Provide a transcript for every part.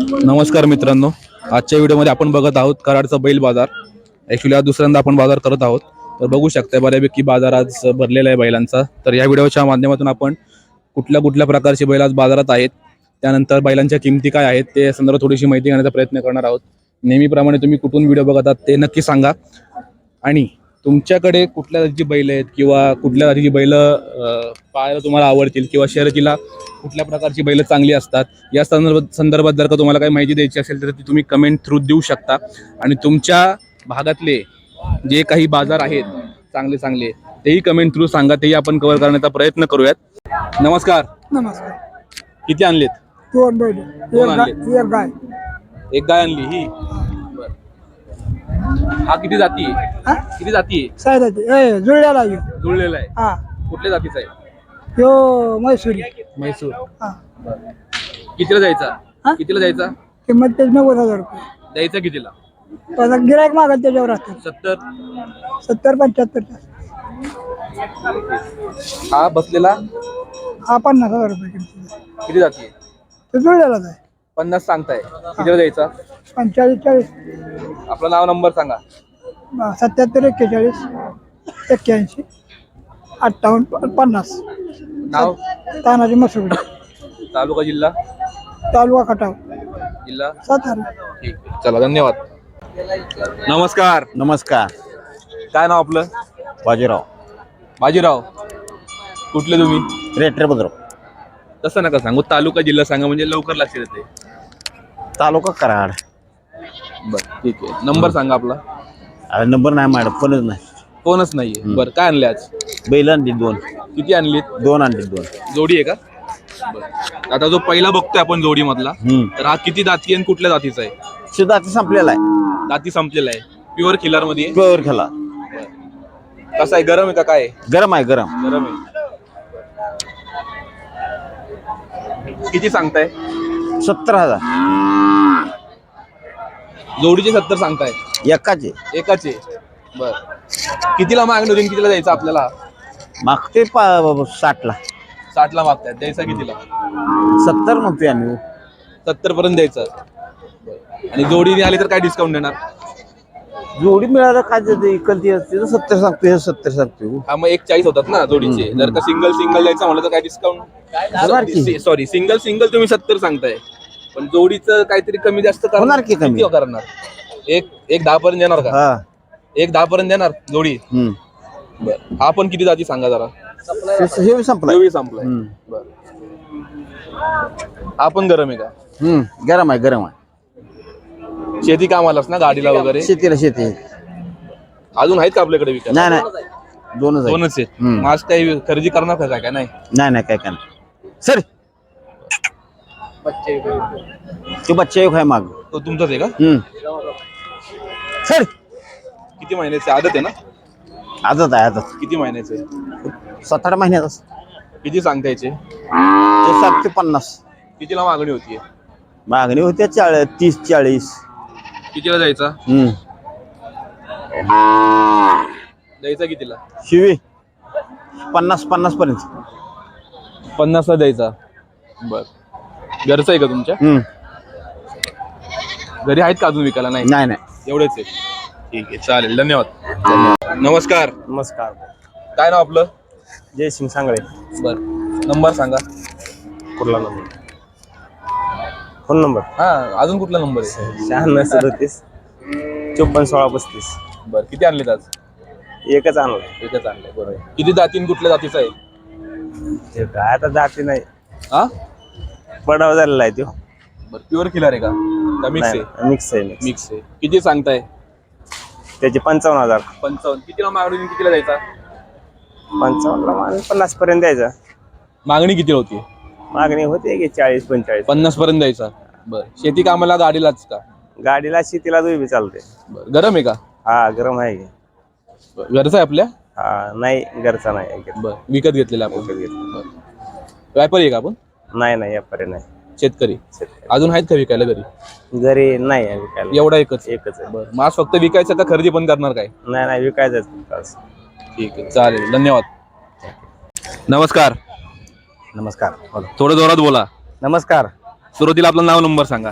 नमस्कार मित्रांनो. आजच्या व्हिडिओमध्ये आपण बघत आहोत कराडचा बैल बाजार. ॲक्च्युली आज दुसऱ्यांदा आपण बाजार करत आहोत. तर बघू शकता बऱ्यापैकी बाजार आज भरलेला आहे बैलांचा. तर या व्हिडिओच्या माध्यमातून आपण कुठल्या कुठल्या प्रकारचे बैल आज बाजारात आहेत त्यानंतर बैलांच्या किमती काय आहेत ते संदर्भात थोडीशी माहिती घेण्याचा प्रयत्न करणार आहोत. नेहमीप्रमाणे तुम्ही कुठून व्हिडिओ बघत आहात ते नक्की सांगा. आणि तुमच्याकडे कुठल्या जातीची बैल आहेत किंवा कुठल्या जातीची बैल पाहायला तुम्हाला आवडतील किंवा शर्यतीला कुठल्या प्रकारची बैल चांगली असतात? या संदर्भात संदर्भात जर का तुम्हाला काही माहिती द्यायची असेल तर ती तुम्ही कमेंट थ्रू देऊ शकता. आणि तुमच्या भागातले जे काही बाजार आहेत चांगले चांगले तेही कमेंट थ्रू सांगा तेही आपण कव्हर करण्याचा प्रयत्न करूयात. नमस्कार. नमस्कार. किती आणलेत? दोन बैल. दोन एक गाय. एक आणली ही. हा किती जाती आहे? हा? किती जाती आहे? सायदाची ए जुळल्याला येऊ जुळलेला आहे. हा. कुठल्या जातीचा आहे? ह्यो मैसुरी म्हैसूर. हा. कितीला जायचा हा? कितीला जायचा किंमत त्याची नव्वद हजार रुपये. द्यायचा कितीला? त्याचा गिरायक मागत त्याच्यावर असतात सत्तर. सत्तर पंच्याहत्तर. हा बसलेला? हा पन्नास हजार रुपये किमतीचा. किती जाती आहे? तो जुळल्यालाच आहे. पन्नास सांगताय. कितीला द्यायचा? पंचेचाळीस चाळीस. आपलं नाव नंबर सांगा. सत्याहत्तर एक्केचाळीस एक्क्याऐंशी अठ्ठावन्न पन्नास. नाव? तानाजी मसुडी तालुका जिल्हा? तालुका खटाव. जिल्हा? सातारा. ठीक. चला धन्यवाद. नमस्कार. नमस्कार. काय नाव आपलं? बाजीराव. बाजीराव. कुठले तुम्ही? रेटर बद्र तसं नका सांगू. तालुका जिल्हा सांगा म्हणजे लवकर लक्षात येते तालुका कराड. बरं ठीक आहे. नंबर सांगा आपला. अरे नंबर नाही मॅडम फोनच नाही. फोनच नाहीये. बरं काय आणले आज? बैल आणली दोन. किती आणलीत? दोन आणली दोन. जोडी आहे का? बरं. आता जो पहिला बघतोय आपण जोडी मधला हम्म. तर हा किती दाती आणि कुठल्या जातीचा आहे? शिदा आता संपलेला आहे. दाती संपलेला आहे. प्युअर किलरमध्ये आहे. प्युअर खेळा कसा आहे? गरम आहे का काय? आहे? गरम आहे गरम. गरम आहे. किती सांगताय? सत्तर हजार. जोडीचे सत्तर सांगताय. एकाचे. एकाचे. बर. कितीला मागणी होती आणि कितीला द्यायचं आपल्याला? मागते पा साठला. साठला मागताय. द्यायचा कितीला? सत्तर म्हणतोय आम्ही. सत्तर पर्यंत द्यायचं आणि जोडीने आली तर काय डिस्काउंट देणार? जोडी मिळालं काय देते इकडची असते तर सत्तर सांगतोय हे सत्तर सांगतोय. हा मग एक चाळीस होतात ना जोडीचे. जर का सिंगल सिंगल द्यायचं म्हणलं तर काय होणार की? डिस्काउंट सॉरी सिंगल सिंगल तुम्ही सत्तर सांगताय. पण जोडीचं काहीतरी कमी जास्त करणार- होणार की कमी? किती करणार? एक एक दहा पर्यंत देणार का? हा. एक दहा पर्यंत देणार जोडी? हम्म. बर. हा पण किती जाती सांगा जरा. हे- हे संपलाय. जोडी संपलाय. हम्म. बर. हा पण गरम आहे का? हम्म गरम आहे गरम आहे. शेती कामालाच ना गाडीला वगैरे? शेतीला शेती. अजून आहेत का आपल्याकडे विकायला? नाही नाही. दोनच आहे दोनच आहेत. हम्म. मग आज काही खरेदी करणार का काय काय नाही? नाही नाही काय काय नाही सर. ते बच्चा एक आहे माग. तो तुमचाच आहे का? हम्म. सर. किती महिन्याचे आदत आहे ना? आजच आहे आजच किती महिन्याचे सात आठ महिन्यातच किती सांगता याचे ते सात ते पन्नास. कितीला मागणी होती मागणी होत्या चाळीस तीस चाळीस. कितीला जायचा हम्म. द्यायचा कितीला? शिवी. पन्नास पन्नास पर्यंत. पन्नासला द्यायचा. बर. घरचं आहे का तुमच्या? हम्म. घरी आहेत का अजून विकायला? नाही. नाही नाही. एवढेच आहे. ठीक आहे चालेल. धन्यवाद. नमस्कार. नमस्कार. काय नाव आपलं? जय सिंग सांगळे. बर. नंबर सांगा. कुठला नंबर. Phone number? हा अजून कुठला नंबर आहे? शहाण्णव सदतीस चोपन्न सोळा पस्तीस. बर किती आणलेत आज? एकच आणलं एकच आणलंय बरोबर किती जातीन कुठल्या जातीचा आहे? ते काय आता जाती नाही. हा? पडाव झालेला आहे तो. बर प्युअर किलर आहे का? का मिक्स आहे? मिक्स आहे मिक्स मिक्स आहे. किती सांगताय? त्याचे पंचावन्न हजार. पंचावन्न. कितीला मागणी कितीला द्यायचा? पंचावन्नला मागणी पन्नास पर्यंत द्यायचा. मागणी किती होती? मागणी होते की चाळीस पंचेचाळीस. पन्नास पर्यंत द्यायचा. बर. शेती कामाला गाडीलाच का? गाडीला शेतीला दोघी बी चालते. बर. गरम आहे का? हा गरम आहे की. बरं. घरचं आहे आपल्या? हा नाही घरचा नाही आहे. बर. विकत घेतलेलं आपण? विकत घेतलं. बरं. व्यापारी आहे का आपण? नाही नाही यापर्यंत नाही. शेतकरी. शेतकरी. अजून आहेत का विकायला घरी? घरी नाही आहे विकायला. एवढा एकच? एकच आहे. बरं. मास फक्त विकायचं का खरेदी पण करणार काय? नाही नाही विकायचंच ठीक आहे. चालेल. धन्यवाद. नमस्कार. नमस्कार. बोला. थोडं जोरात बोला. नमस्कार. सुरुवातीला आपलं नाव नंबर सांगा.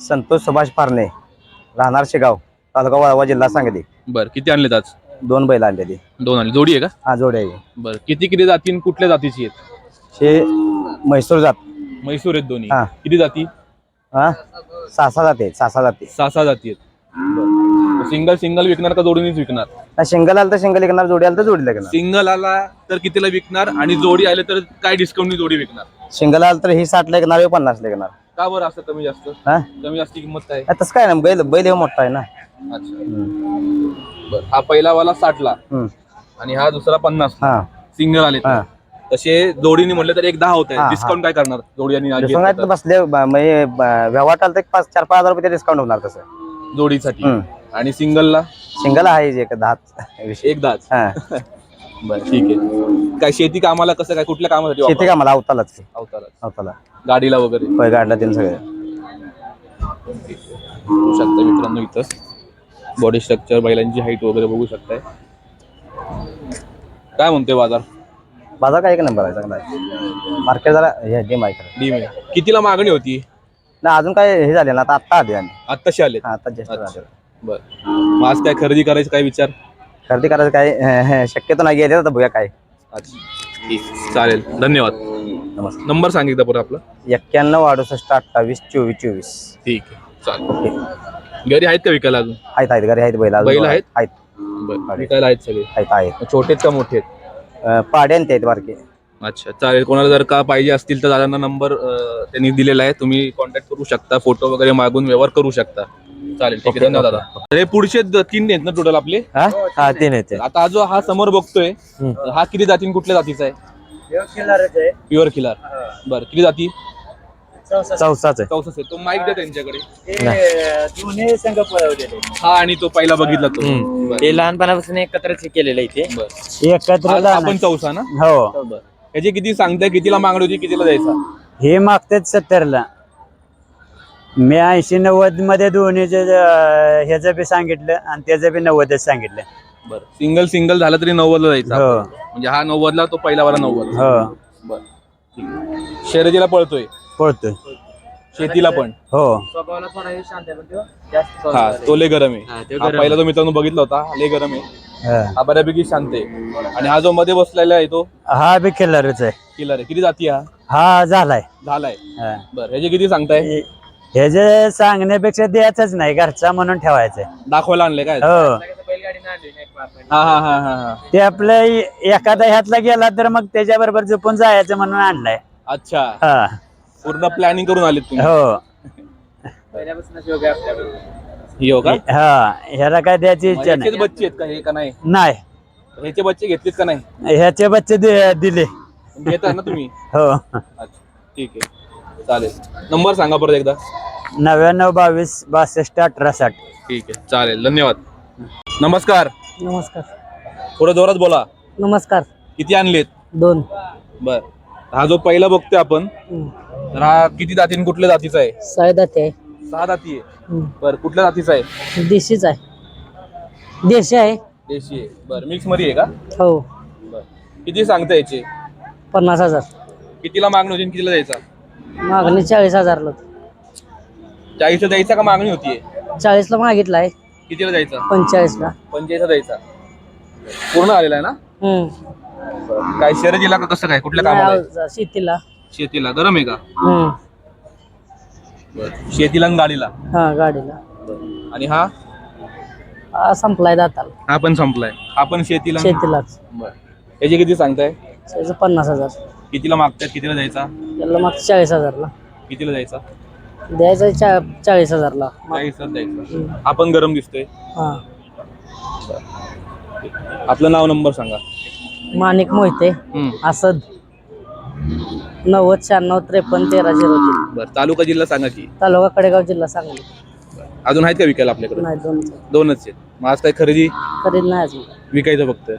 संतोष सुभाष पारणे राहणार शेगाव तालुका वाळवा जिल्हा सांगली. बर किती आणलेत आज? दोन बैल आणलेली. दोन आणले. जोडी आहे का? हा जोडे आहे. बर किती किती जाती आणि कुठल्या जातीची आहेत? हे म्हैसूर जात. म्हैसूर आहेत दोन्ही. हा. किती जाती? हा? सहा सहा जाते सहा सहा जाते. सहा सहा जाती आहेत. सिंगल सिंगल विकणार का जोडीनेच विकणार. ना शिंगल आलं तर शिंगल विकणार जोडी आलं तर जोडी लागणार सिंगल आला तर कितीला विकणार आणि जोडी आले तर काय डिस्काउंटनी जोडी विकणार? शिंगल आलं तर ही साठ लागणार हे पन्नास लागणार का बरं असं कमी जास्त? हा? कमी जास्त किंमत काय? तसं काय ना बैल बैल हे मोठा आहे ना. अच्छा. हम्म. बर हा पहिला वाला साठला. हम्म. आणि हा दुसरा पन्नास. हा. सिंगल आले तर. हा. तसे जोडीने म्हटलं तर एक दहा होत हा, आहे. हा. डिस्काउंट काय करणार? जोडी आणि डिस्काउंट? बसले ब- म्हणजे ब- व्यवहार आलं तर एक पाच चार पाच हजार रुपये डिस्काउंट होणार तसं. जोडीसाठी. हम्म. आणि सिंगलला? सिंगल आहे जे एक दहा विषय एक दहाच हा. बरं ठीक आहे. काय शेती कामाला कसं काय कुठल्या कामासाठी शेती वापरतात? का. मला अवतालाच. अवतारात. अवताला. गाडीला वगैरे? होय गाडला तीन सगळे. बघू शकता मित्रांनो इथं. बॉडी स्ट्रक्चर बैलांची हाईट वगैरे बघू शकताय. काय म्हणतोय बाजार? बाजार काय एक नंबर आहे चांगला आहे. मार्केट जरा हे गेम आहे. खरं डी मे कितीला मागणी होती? ना अजून काय हे झाले ना आता आत्ता आधी आणि आत्ताशी आले आता जास्त. झाले बर. मग आज काय खरेदी करायचं काय विचार? खरेदी करायचं काय? शक्यतो नाही गेले तर बघूया काय. अच्छा. ठीक चालेल. धन्यवाद. नमस्कार. नंबर सांगितलं बरं आपला. एक्क्याण्णव अडुसष्ट अठ्ठावीस चोवीस चोवीस. ठीक आहे. चालेल. घरी आहेत का विकायला अजून? आहेत आहेत. घरी आहेत बैल बैल आहेत? आहेत. बरं. विकायला आहेत सगळे? आहेत आहेत. छोटे आहेत का मोठे आहेत? अं, ते आहेत बारके. अच्छा. चालेल. कोणाला जर का पाहिजे असतील तर दादांना नंबर त्यांनी दिलेला आहे. तुम्ही कॉन्टॅक्ट करू शकता. फोटो वगैरे मागून व्यवहार करू शकता. चालेल ठीक आहे. धन्यवाद दादा. तर हे पुढचे द- तीन आहेत ना टोटल आपले? हा? तीन आहेत. आता हा जो हा समोर बघतोय हा किती जातीन कुठल्या जातीचा आहे? प्युअर खिलार बरं किती जाती? चौसाच आहे. चौसष्ट आहे. तो माईक द्या त्यांच्याकडे. हा आणि तो पहिला बघितला तो. बरं, ते लहानपणापासून एकत्रच केलेलं आहे ते बरं. एकत्र आज आपण चौसा ना? हो. बरं. ह्याची किती सांगताय कितीला मागणी होती कितीला द्यायचा? हे मागतात सत्तरला. मी ऐंशी नव्वदमध्ये दोन्हीचे ह्याचं बी सांगितलं आणि त्याचं बी नव्वदच सांगितलं. बरं. सिंगल सिंगल झाला तरी नव्वदला हो. आपण. म्हणजे हा नव्वदला तो पहिला वाला नव्वद. हो. बरं. ठीक आहे. शर्यतीला पळतोय. पळतोय. शेतीला पण. हो. स्वभावाला थोडा हे शांत आहे पण तो जास्त हा तो लय गरम हा, आहे तो हा गरम पहिला तो मित्रांनो बघितला होता. हा लय गरम आहे. हा. हा बऱ्यापैकी शांत आहे. आणि हा जो मध्ये बसलेला आहे तो? हा बी खिल्लारच आहे. किलर आहे. किती जाती हा? हा झालाय. झालाय. हा. बरं ह्याचे किती सांगताय? हे जे सांगण्यापेक्षा द्यायचंच नाही घरचा म्हणून ठेवायचंय. दाखवायला आणले काय? हो. हा हा हा हा हा. ते आपलं एखादा ह्यातला गेला तर मग त्याच्या बरोबर जपून जायचं म्हणून आणलाय. अच्छा. हा. पूर्ण प्लॅनिंग करून तुम्ही. हो. योग? ही ह्याला काय द्यायची इच्छा नाही. बच्चे आहेत का हे का नाही? नाही. ह्याचे बच्चे घेतलेत का नाही? ह्याचे बच्चे दि- दिले. घेताय ना तुम्ही? हो. अच्छा. ठीक आहे. चालेल. नंबर सांगा परत एकदा. नव्याण्णव बावीस बासष्ट अठरा साठ ठीक आहे चालेल. धन्यवाद. नमस्कार. नमस्कार. थोडं जोरात बोला. नमस्कार. किती आणलेत? दोन. बर. हा जो पहिला बघतोय आपण तर हा किती जातीन कुठल्या जातीचा आहे? सायदाते आहे. सहा जाती आहे. बर कुठल्या जातीचा आहे? देशीच आहे. देशी आहे. देशी आहे. बर मिक्समध्ये आहे का? हो. बर. किती सांगता याचे? पन्नास हजार. कितीला मागणी होती आणि कितीला द्यायचा? मागणी चाळीस हजारला होती. चाळीसला द्यायचा का मागणी होतीये चाळीसला मागितला आहे कितीला द्यायचा? पंचेचाळीसला. पंचेचाळीसला द्यायचा. पूर्ण आलेला आहे ना? हम्म. काय शर्यतीला का कसं काय? कुठल्या कामाला आहे? नाही, शेतीला. शेतीला. गरम आहे का? हम्म. शेतीला आणि गाडीला? हा गाडीला. आणि हा? हा संपलाय दाताला. हा पण संपलाय. हा पण शेतीला? शेतीलाच. बर. याचे किती सांगताय? त्याचं पन्नास हजार. कितीला मागतायत? कितीला द्यायचा? त्याला मागचं चाळीस हजारला. कितीला द्यायचा? द्यायचं चा चाळीस हजारला. माग- चाळीसच द्यायचा. हा पण गरम दिसतोय. हा. आपलं नाव नंबर सांगा. माणिक मोहिते. असद नव्वद शहाण्णव त्रेपन्न तेरा झिरो तीन. बर तालुका जिल्हा सांगा की. तालुका कडेगाव जिल्हा सांगली. अजून आहेत का विकायला आपल्याकडे? नाही दोन दोनच आहेत. मग आज काय खरेदी? खरीद नाही अजून. विकायचं फक्त.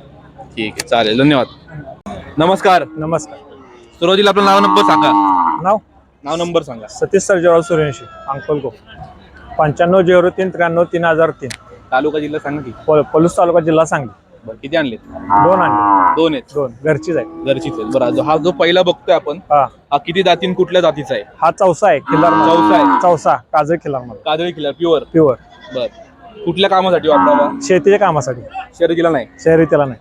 ठीक आहे चालेल. धन्यवाद. नमस्कार. नमस्कार. सुरुवातीला आपलं नाव नंबर सांगा. नाव? नाव नंबर सांगा. सतीश सर्जेराव सूर्यवंशी अंकलको पंच्याण्णव झिरो तीन त्र्याण्णव तीन हजार तीन. तालुका जिल्हा सांगा की. पल- पलूस तालुका जिल्हा सांगली. बरं किती आणले दोन आणले. दोन आहेत. दोन घरचीच आहे घरचीच आहेत. बरं जो- हा जो पहिला बघतोय आपण हा. हा किती जातीन कुठल्या जातीचा आहे? हा चौसा आहे खिल्लार चौसा आहे. चौसा काजळ मला काजळी किल्ला प्युअर प्युअर बर. कुठल्या कामासाठी वापरावा? शेतीच्या कामासाठी. शर्यतीला नाही. शहरी त्याला नाही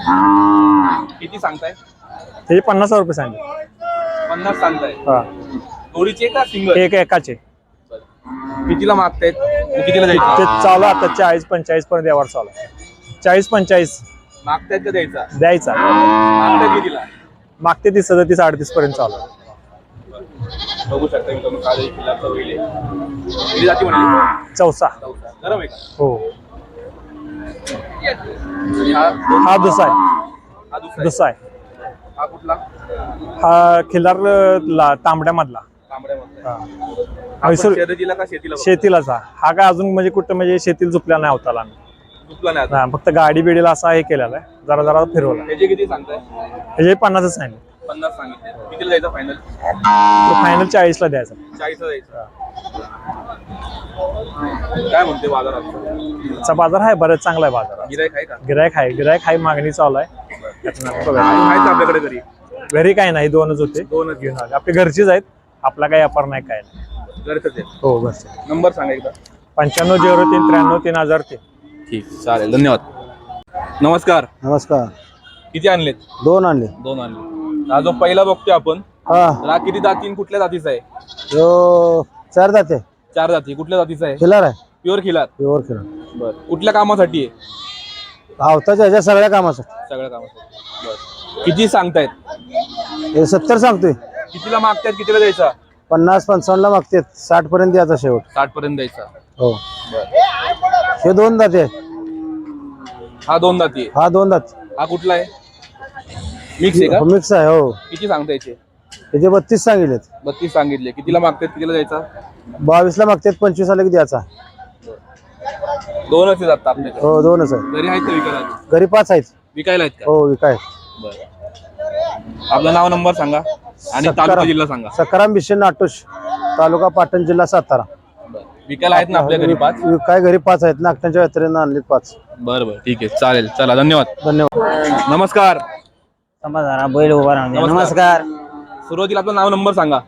किती सांगताय? त्याचे पन्नास हजार रुपये सांगितले पन्नास सांगताय. हा. का सिंगल? एक एकाचे. कितीला मागतायत? आणि कितीला ते द्यायचं चालू आहे आता चाळीस पंचेचाळीस पर्यंत यावर चालू आहे. चाळीस पंचेचाळीस मागतायत का द्यायचा? द्यायचा. मागतायत कितीला? मागते तीस सदतीस अडतीस पर्यंत चालू आहे. बघू शकता तुम्ही जाती म्हणली? चौसा. गरम आहे का? हो. हा दुसा आहे. दुसा आहे हा कुठला? हा खिल्लार ला तांबड्यामधला. तांबड्यामध्ये म्हैसूर पण शर्यतीला का शेतीला? शेतीलाच हा. हा काय अजून म्हणजे कुठं म्हणजे शेतीला झुपल्या नाही होता आम्ही. दुसरा नाही आता. हा, फक्त गाडी बिडीला असा हे केलेला आहे. जरा जरा फिरवला. त्याचे किती सांगताय? त्याचे पन्नासच नाही पन्नास सांगितले. कितीला द्यायचा फायनल फायनल चाळीसला द्यायचा. चाळीसला द्यायचा काय म्हणते बाजारात? बाजार आहे बरेच चांगला आहे बाजार गिरायक आहे का? गिरायक आहे गिरायक आहे मागणी चालू आहे. बघा. आपल्याकडे घरी. घरी काय नाही दोनच होते. दोनच. घेऊन आले आपले घरचीच आहेत. आपला काही व्यापार नाही काय नाही. घरच आहे हो घरचे. नंबर सांगा एकदा. पंच्याण्णव झिरो तीन त्र्याण्णव तीन हजार तीन. ठीक चालेल. धन्यवाद. नमस्कार. नमस्कार. किती आणलेत? दोन आणले. दोन आणले. हा जो पहिला बघतोय आपण हा. तर हा किती जाती कुठल्या जातीचा आहे? यो चार जाते. चार जाती कुठल्या जातीचा आहे? खिलार आहे. प्युअर खिलार? प्युअर खिलार. बर. कुठल्या कामासाठी आहे? आवताच्या ह्याच्या सगळ्या कामासाठी. सगळ्या कामासाठी. बर. किती सांगतायत? हे सत्तर सांगतोय. कितीला मागतायत कितीला द्यायचा? पन्नास पंचावन्नला मागते साठ पर्यंत द्यायचा शेवट. साठ पर्यंत द्यायचा. हो. बर. हे दोन दाते हा दोन जाती आहे. हा दोन दात हा कुठला आहे? मिक्स आहे का? मिक्स आहे हो. किती सांगता याचे? त्याचे बत्तीस सांगितलेत. बत्तीस सांगितले. कितीला मागतायत? कितीला द्यायचा? बावीसला मागतात पंचवीसला की द्यायचा. दोनच आहेत आता आपल्याकडे. हो दोनच आहे घरी आहेत का विकायला घरी पाच आहेत. विकायला आहेत का? हो विकाय बरं. आपलं नाव नंबर सांगा. आणि तालुका. जिल्हा सांगा. सकाराम बिशन नाटोश तालुका पाटण जिल्हा सातारा. बरं. विकायला आहेत ना आपल्या घरी पाच? काय घरी पाच आहेत. नागटांच्या यात्रेनं आणले पाच. बरं बरं. ठीक आहे. चालेल. चला धन्यवाद. धन्यवाद. नमस्कार. समाधान बैल उभा द्या. नमस्कार. सुरुवातीला आपलं नाव नंबर सांगा.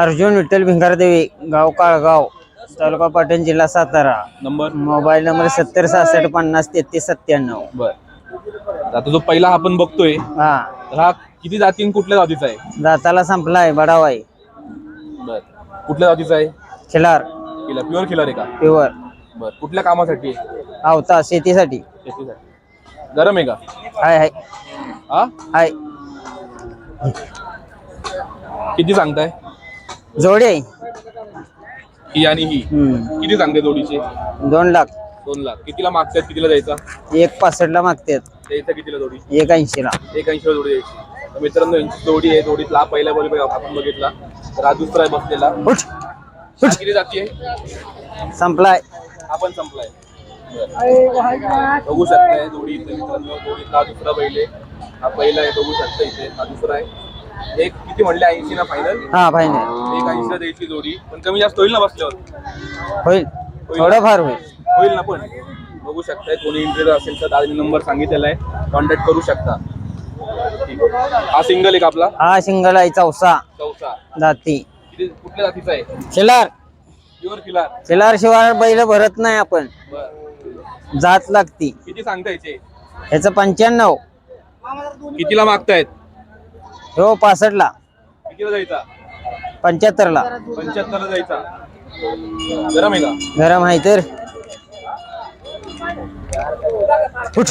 अर्जुन विठ्ठल भिंगारदेवी गाव काळगाव तालुका पाटण जिल्हा सातारा. नंबर? मोबाईल नंबर सत्तर सहासष्ट पन्नास तेहतीस सत्त्याण्णव. बर. आता जो पहिला आपण बघतोय हा. तर हा किती जातीन कुठल्या जातीचा आहे? दाताला संपलाय बडावाय बर. कुठल्या जातीचा आहे? खिलार. किला प्युअर किलर आहे का? प्युअर. बर. कुठल्या कामासाठी आहे? आवता शेतीसाठी. शेतीसाठी. गरम आहे का? हाय हाय. हा? हाय. किती सांगताय? जोडी आहे. ही आणि ही. हम्म. किती सांगते जोडीचे? दोन लाख. दोन लाख. कितीला मागतायत? कितीला द्यायचा? एक पासष्टला मागतात द्यायचा कितीला जोडी? एक ऐंशीला. एक ऐंशी जोडी द्यायची. तर मित्रांनो यांची जोडी आहे. जोडीतला हा पहिला बॉल आपण बघितला. तर हा बसलेला. उठ. हा किती जाती आहे? संपलाय. आपण संपलाय. बघू शकताय जोडी इथे मित्रांनो जोडीतला हा दुसरा बैल आहे. हा पहिला आहे बघू शकता इथे हा दुसरा आहे. एक किती म्हणले ऐंशी ना फायनल हा फायनल एक ऐंशीला द्यायची जोडी. पण कमी जास्त होईल ना बसल्यावर? होईल. थोडंफार होईल. होईल ना पण? बघू शकताय कोणी इंटरेस्ट असेल तर दादानी नंबर सांगितलेला आहे. कॉन्टॅक्ट करू शकता. हा सिंगल आहे का आपला? हा सिंगल आहे चौसा. दाती किती कुठल्या जातीचा आहे? खिलार प्युअर किलार खिलार शिवाय बैल भरत नाही आपण. बर. जात लागती. किती सांगता याचे? ह्याचं पंच्याण्णव. कितीला मागतायत? हो पासष्टला. कितीला जायचा? पंच्याहत्तरला. पंच्याहत्तरला जायचा. गरम आहे का गरम आहे तर. उठ.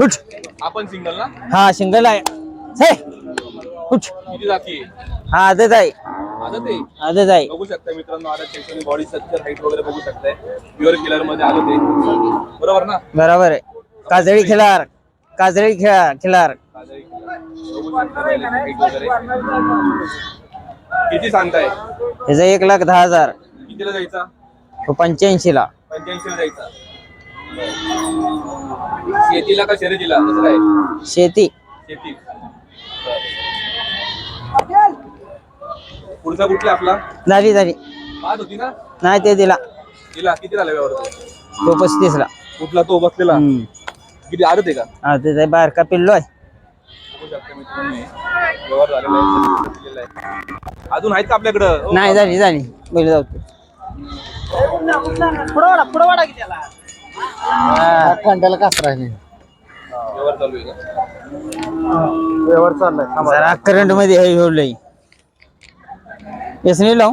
उठ. आपण सिंगल ना? हा सिंगल आहे. हे, उठ. किती जाती? आहे हा आदत आहे. आदत आहे? बघू शकताय मित्रांनो आता त्याची बॉडी स्ट्रक्चर हाईट वगैरे बघू शकताय. प्युअर किलरमध्ये आलं ते बरोबर ना? बरोबर आहे. काजळी खिलार काजळी खिलार बघू शकता बैलाची height वगैरे. किती सांगताय? ह्याचं एक लाख दहा हजार. कितीला जायचा? तो पंच्याऐंशीला. पंच्याऐंशीला जायचा. शेतीला का शर्यतीला? कसं काय? शेती. शेती. पुढचा कुठला आपला? झाली झाली पाच होती ना? नाही ते दिला. तिला किती झाला व्यवहार तो? पस्तीसला. कुठला? तो बसलेला? हम्म. किती? आदत आहे का? हा ते ते बारका पिल्लो आहे. बघू शकता मित्रांनो हे. व्यवहार झालेला आहे, खरेदी केलेला आहे. अजून आहेत का आपल्याकडं? हो. नाही झाली झाली. बैल जाऊ खंडाला कासरा आहे व्यवहार चालू आहे का? व्यवहार चाललाय जरा करंटमध्ये हे ठेवलंय नाही लावू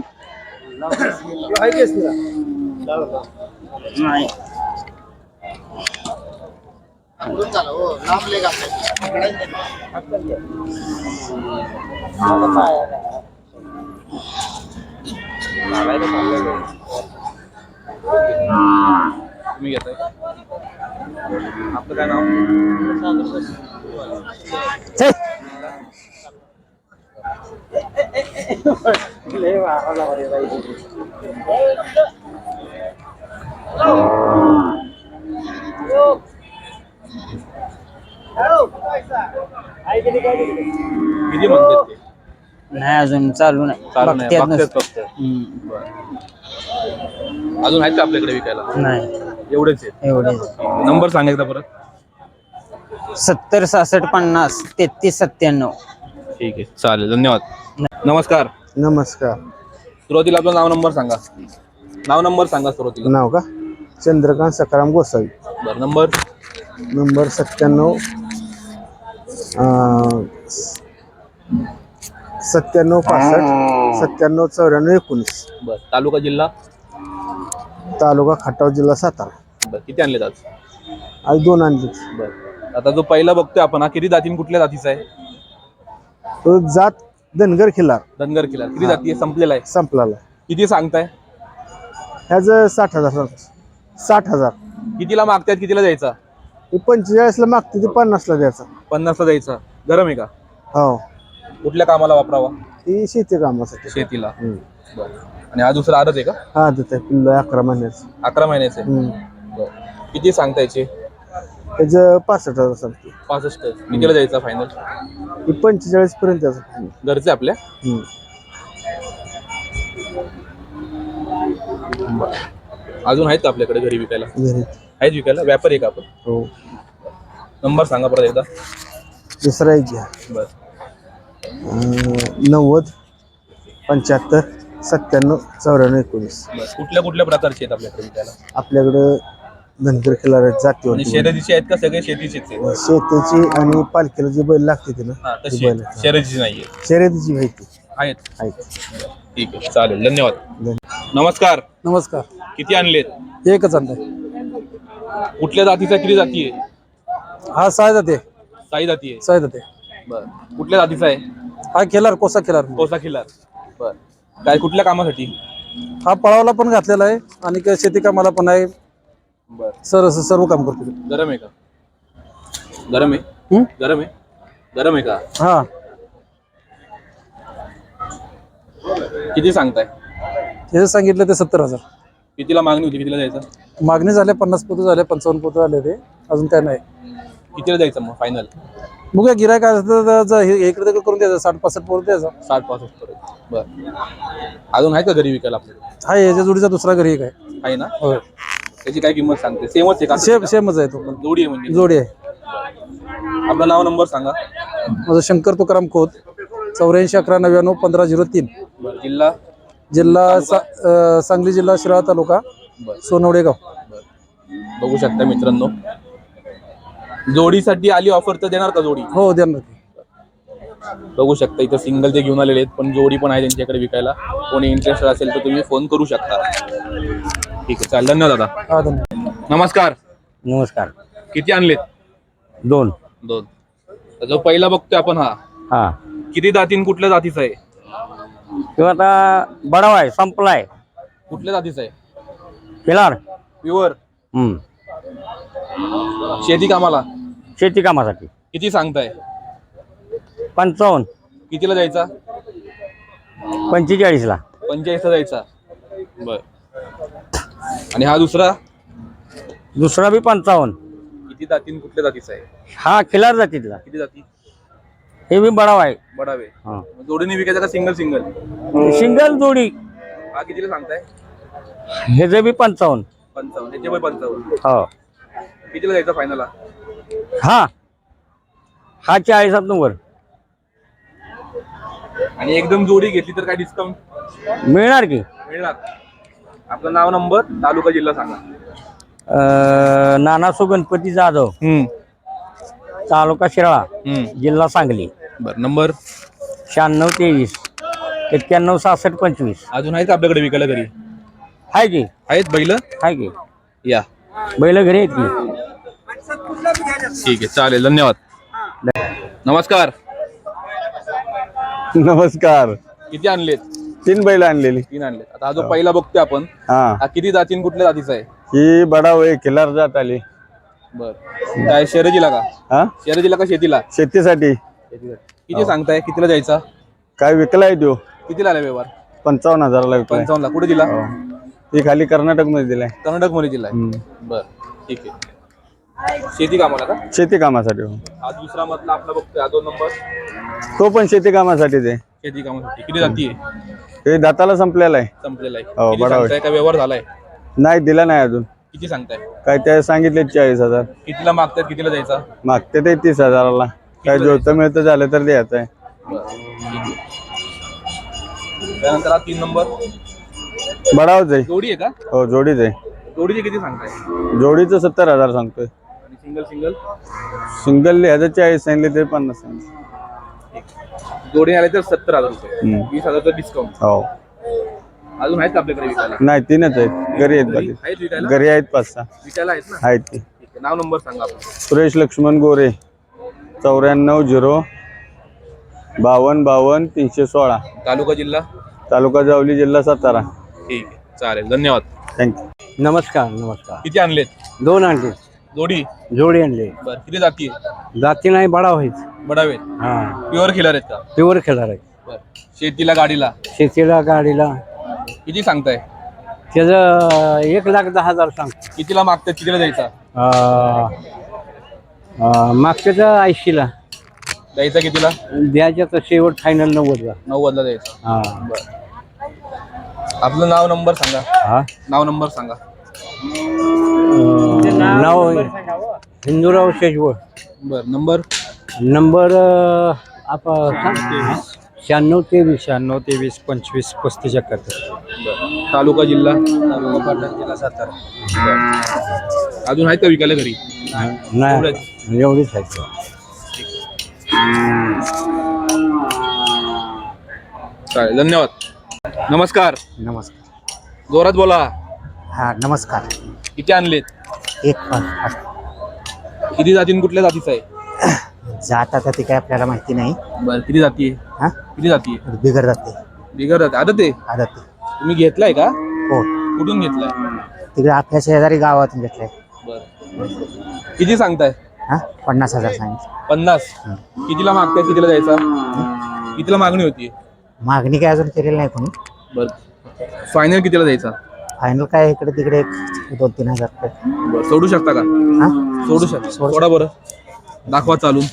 नाही घेताय आपलं काय नाव. किती म्हणतात ते? नाही अजून चालू नाही. चालू नाही बघत्यात बघतात नुसतं. फक्त हम्म. अजून आहेत का आपल्याकडे विकायला? नाही. एवढेच आहेत. एवढे नंबर सांगायचा परत. सत्तर सहासष्ट पन्नास तेहतीस सत्त्याण्णव. ठीक आहे. चालेल धन्यवाद. नमस्कार. नमस्कार. सुरुवातीला आपलं नाव नंबर सांगा. नाव नंबर सांगा सुरुवातीला. नाव का? चंद्रकांत सकाराम गोसावी. बरं नंबर? नंबर सत्त्याण्णव सत्त्याण्णव पासष्ट सत्त्याण्णव चौऱ्याण्णव एकोणीस. बरं तालुका जिल्हा? तालुका खटाव जिल्हा सातारा. बरं किती आणलेत आज? आज दोन आणले बरं. आता जो पहिला बघतोय आपण हा किती जातीन कुठल्या जातीचा आहे? तो जात धनगर खिल्लार. धनगर किल्ला किती जाती संपलेला आहे. संपलाला किती सांगताय? ह्याचं साठ हजार सांगतो. साठ हजार. कितीला मागतायत? कितीला द्यायचा? हे पंचेचाळीसला मागते ते पन्नासला द्यायचा. पन्नासला द्यायचा. गरम आहे का? हो. कुठल्या कामाला वापरावा? ही शेती कामासाठी. शेतीला. हम्म. बरं. आणि हा दुसरा आरत आहे का? हा देत आहे. पिल्लो अकरा महिन्याचं. अकरा महिन्याचे आहे. हम्म. किती सांगतायचे? त्याचं पासष्ट हजार सांगते पासष्ट. कितीला द्यायचा फायनल ही पंचेचाळीस पर्यंत त्याचं घरचे आपल्या? हम्म. अजून आहेत का आपल्याकडे घरी विकायला? घरी. आहेत विकायला? व्यापारी आहे का आपण? हो. नंबर सांगा परत एकदा. दुसरा एक घ्या. बरं. अं, नव्वद पंच्याहत्तर सत्त्याण्णव चौऱ्याण्णव एकोणीस. बरं. कुठल्या कुठल्या प्रकारचे आहेत आपल्याकडे विकायला? आपल्याकडं धनगर खिलार आहेत म्हणजे जातीवंत शर्यतीचे आहेत का? सगळे शेतीचेच आहेत. शेतीची आणि पालखीला जी बैल लागते ती ना हा ती तशी बैल आहेत. शर्यतीची नाहीये शर्यतीची माहिती आहेत. आहेत. ठीक आहे चालेल. धन्यवाद. नमस्कार. नमस्कार. किती आणलेत एकच आणलाय. कुठल्या जातीचा किती जाती आहे? हा साय जाते साई जाती आहे. साय जाते बर. कुठल्या जातीचा आहे? हा केलार कोसा केलार कोसा खिल्लार बर. काय कुठल्या कामासाठी? हा पळावला पण घातलेला आहे आणि काय शेती कामाला पण आहे. बर. सर सर्व काम करतो. गरम आहे का? गरम आहे? हं? गरम आहे? गरम आहे का? हा. किती सांगताय? हे सांगितलं ते सत्तर हजार. कितीला मागणी होती? कितीला द्यायचं? मागणी झाल्या पन्नास पोतं झाले पंचावन्न पोतं झाले ते. अजून काय नाही. कितीला द्यायचं मग फायनल बघूया गिरायक असतं तर ज- हे- इकडे तिकडे करून द्यायचं. साठ पासष्ट पोतं द्यायचं. साठ पासष्ट पर्यंत. बर. अजून आहे का घरी विकायला आपल्याकडे? हा याच्या जोडीचा दुसरा घरी एक आहे. आहे ना? होय. त्याची काय किंमत सांगते? सेमच आहे का? सेम सेमच आहे तो. पण जोडी आहे म्हणजे. जोडी आहे. आपलं नाव नंबर सांगा. माझं शंकर तुकाराम खोत चौऱ्याऐंशी अकरा नव्याण्णव पंधरा झिरो तीन. बरं जिल्हा? जिल्हा सा- अं, सांगली जिल्हा शिराळा तालुका बरं. सोनवडे गाव बरं. बघू शकता मित्रांनो. जोडीसाठी आली ऑफर तर देणार का जोडी? हो देणार की. बघू शकता इथं सिंगल ते घेऊन आलेले आहेत पण जोडी पण आहे त्यांच्याकडे विकायला. कोणी इंटरेस्टेड असेल तर तुम्ही फोन करू शकता. ठीक आहे चालेल. धन्यवाद दादा. हा धन्यवाद. नमस्कार. नमस्कार. किती आणलेत? दोन. दोन. तर जो पहिला बघतोय आपण हा. हा. किती जातीन कुठल्या जातीचा आहे? किंवा आता बडाव आहे संपलाय कुठल्या जातीचा आहे? केलार प्युअर. हम्म. शेती कामाला. शेती कामासाठी. किती सांगताय? पंचावन्न. कितीला द्यायचा पंचेचाळीसला. पंचेचाळीसला द्यायचा बर. आणि हा दुसरा? दुसरा बी पंचावन्न. किती जातीन कुठल्या जातीचा आहे? हा खिलार जातीतला. किती जाती? हे बी बडाव आहे. बडावे. हा. जोडीने विकायचा का सिंगल सिंगल? सिंगल जोडी. हा कितीला सांगताय? ह्याचं बी पंचावन्न. पंचावन्न. याचे वय पंचावन्न. हो. कितीला जायचं फायनलला हा. हा चाळीसात नंबर. आणि एकदम जोडी घेतली तर काय डिस्काउंट मिळणार की? मिळणार. आपलं नाव नंबर तालुका जिल्हा सांगा. अं, नानासो गणपती जाधव. तालुका शिराळा. हम्म. जिल्हा सांगली. बरं नंबर? शहाण्णव तेवीस एक्क्याण्णव सहासष्ट पंचवीस. अजून आहेत का आपल्याकडे विकायला घरी? आहे की? आहेत बैल? आहे की? या. बैल घरी आहेत की? ठीक आहे चालेल धन्यवाद. नमस्कार. नमस्कार. किती आणलेत? तीन बैल आणलेली. तीन आणलेत आता हा जो पहिला बघतोय आपण हा. हा किती जातीन कुठल्या जातीचा आहे? ही बडावय खिलार जात आली. बर. काय शर्यतीला का? हा? शर्यतीला का शेतीला? शेतीसाठी. किती सांगताय कितीला जायचा काय विकलाय देऊ कितीला आला व्यवहार? पंचावन्न हजाराला विकलाय. पंचावन्नला. कुठे दिला? हो. ही खाली कर्नाटकमध्ये दिलाय. कर्नाटकमध्ये दिलाय बर. ठीक आहे. शेती कामाला का? शेती कामासाठी हो. हा दुसरा मधला आपला बघतोय हा दोन नंबर. तो पण शेती कामासाठी ते शेती कामासाठी. किती जाती आहे? हे दाताला संपलेला आहे. संपलेला आहे. हो, किती बरोबर. सांगताय का व्यवहार झालाय? नाही दिला नाही अजून. किती सांगताय? काय ते सांगितले चाळीस हजार. कितीला मागतात कितीला जायचा मागते ते तीस हजाराला. काय जोतं मिळतं झालं तर द्यायचं आहे. त्यानंतर हा तीन नंबर. बडावच आहे. जोडी आहे का? हो जोडीच आहे. जोडीचे किती सांगताय? जोडीचं सत्तर हजार सांगतोय. आणि सिंगल सिंगल सिंगल ह्याचं चाळीस सांगितले ते पन्नास सांगितले. जोडी आले तर सत्तर हजार रुपये. हम्म. वीस हजारचं डिस्काउंट हो. अजून आहेत का आपल्याकडे विकायला? नाही तीनच आहेत. घरी आहेत बाकी. आहेत विकायला? घरी आहेत पाच सहा. विकायला आहेत ना? आहेत की. ठीक आहे. नाव नंबर सांगा आपण सुरेश लक्ष्मण गोरे चौऱ्याण्णव झिरो बावन्न बावन्न तीनशे सोळा. तालुका जिल्हा? तालुका जावली जिल्हा सातारा. ठीक आहे. चालेल. धन्यवाद. थँक्यू नमस्कार नमस्कार. किती आणलेत? दोन आणले जोडी? जोडी आणले. बर किती जाती? जाती नाही बडाव आहेत बडावेत हा. प्युअर खिलार आहेत का? प्युअर खेळणार आहे बर. शेतीला गाडीला? शेतीला गाडीला. किती सांगताय? त्याचं एक लाख दहा हजार सांग कितीला मागतात कितीला द्यायचा? मागच्याचं ऐंशीला. द्यायचा कितीला? द्यायच्या तर शेवट फायनल नव्वदला. नव्वदला द्यायचा. हा. आपलं नाव नंबर सांगा. हा? नाव नंबर सांगा. नाव हिंदूराव शेजवळ. बर नंबर? नंबर आपण शहाण्णव तेवीस. शहाण्णव तेवीस. पंचवीस पस्तीस एकाहत्तर. तालुका जिल्हा? तालुका पाटण जिल्हा सातारा. अजून आहेत का विकायला घरी? नाही एवढीच? आहे चालेल धन्यवाद. नमस्कार. नमस्कार. जोरात बोला. हा नमस्कार. किती आणलेत? एक पाच किती जातीन कुठल्या जातीचं आहे? जात आता ते काय आपल्याला माहिती नाही. बर किती जाती आहे? हा? किती जाती आहे? बिगर जाते. बिगर जाते. आता ते आदत तुम्ही घेतलाय का? हो. कुठून घेतलाय? तिकडे आपल्या शेजारी गावातून घेतलंय. बर. किती सांगताय? हा? पन्नास हजार सांगितलं. पन्नास. कितीला मागताय कितीला द्यायचा? कितीला मागणी होती? मागणी काय अजून केलेली नाही कोणी. बर. फायनल कितीला द्यायचा? फायनल काय इकडे तिकडे एक दोन तीन हजार रुपये. बर सोडू शकता का? हा? सोडू शकता सोडा बरं. दाखवा चालून.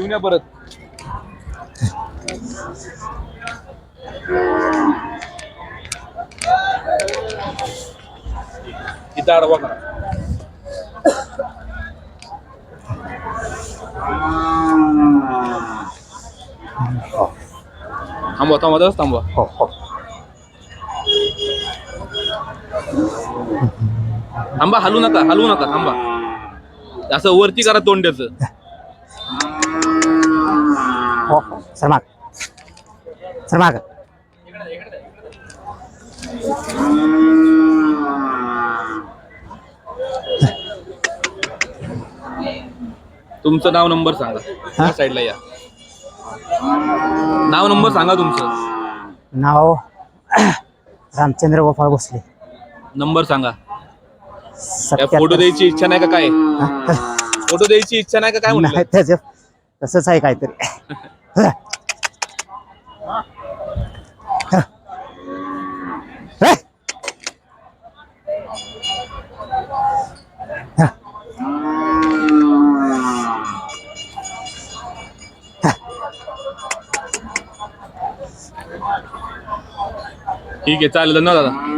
घेऊन या परत. इथं आडवा करा. थांबवा थांबवा तसंच थांबवा. हो हो. थांबा हलू नका हलू नका थांबा. असं वरती करा तोंड्याचं हो सर माग सर माग तुमचं नाव नंबर सांगा. या साईडला या. नाव नंबर सांगा तुमचं. नाव रामचंद्र गोपाळ भोसले. नंबर सांगा. काय फोटो द्यायची इच्छा नाही का काय? फोटो द्यायची इच्छा नाही का काय म्हणलं तसंच आहे काहीतरी. ठीक आहे चालेल धन्यवाद दादा